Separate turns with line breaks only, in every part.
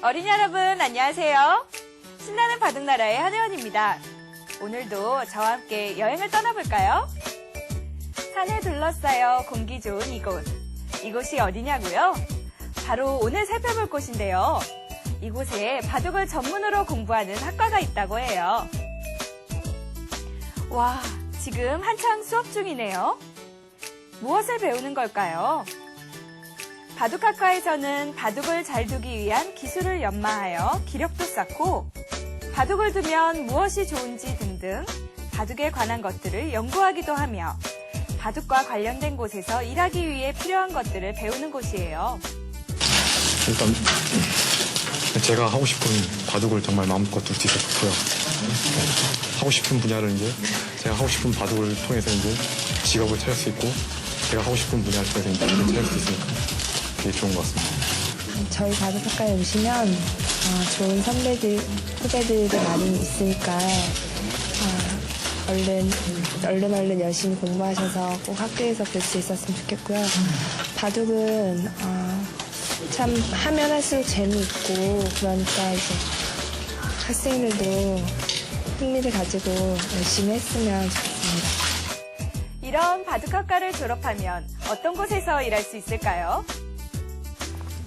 어린이 여러분 안녕하세요. 신나는 바둑나라의 한혜원입니다. 오늘도 저와 함께 여행을 떠나볼까요? 산을 둘러싸여 공기 좋은 이곳. 이곳이 어디냐고요? 바로 오늘 살펴볼 곳인데요. 이곳에 바둑을 전문으로 공부하는 학과가 있다고 해요. 와, 지금 한창 수업 중이네요. 무엇을 배우는 걸까요? 바둑학과에서는 바둑을 잘 두기 위한 기술을 연마하여 기력도 쌓고 바둑을 두면 무엇이 좋은지 등등 바둑에 관한 것들을 연구하기도 하며 바둑과 관련된 곳에서 일하기 위해 필요한 것들을 배우는 곳이에요.
일단 제가 하고 싶은 바둑을 정말 마음껏 둘 수 있어서 좋고요. 네, 하고 싶은 분야를 이제 제가 하고 싶은 바둑을 통해서 이제 직업을 찾을 수 있고 제가 하고 싶은 분야를 통해서 이제 찾을 수 있으니까 되게 좋은 것 같습니다.
저희 바둑학과에 오시면 어, 좋은 선배들, 후배들이 많이 있으니까 어, 얼른 얼른 얼른 열심히 공부하셔서 꼭 학교에서 볼 수 있었으면 좋겠고요. 바둑은 어, 참 하면 할수록 재미있고 그러니까 이제 학생들도 흥미를 가지고 열심히 했으면 좋겠습니다.
이런 바둑학과를 졸업하면 어떤 곳에서 일할 수 있을까요?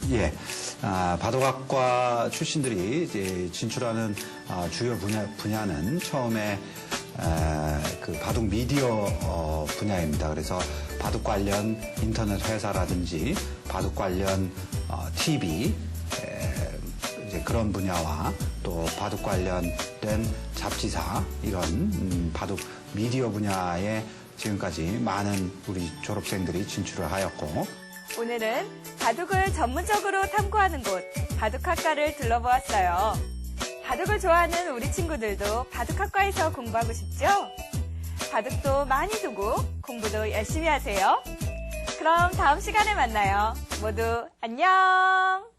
예. 아, 바둑학과 출신들이 이제 진출하는 아, 주요 분야, 분야는 처음에 에, 그 바둑 미디어 어, 분야입니다. 그래서 바둑 관련 인터넷 회사라든지 바둑 관련 어, TV 에, 이제 그런 분야와 또 바둑 관련된 잡지사 이런 음, 바둑 미디어 분야에 지금까지 많은 우리 졸업생들이 진출을 하였고
오늘은 바둑을 전문적으로 탐구하는 곳 바둑학과를 둘러보았어요. 바둑을 좋아하는 우리 친구들도 바둑학과에서 공부하고 싶죠? 바둑도 많이 두고 공부도 열심히 하세요. 그럼 다음 시간에 만나요. 모두 안녕!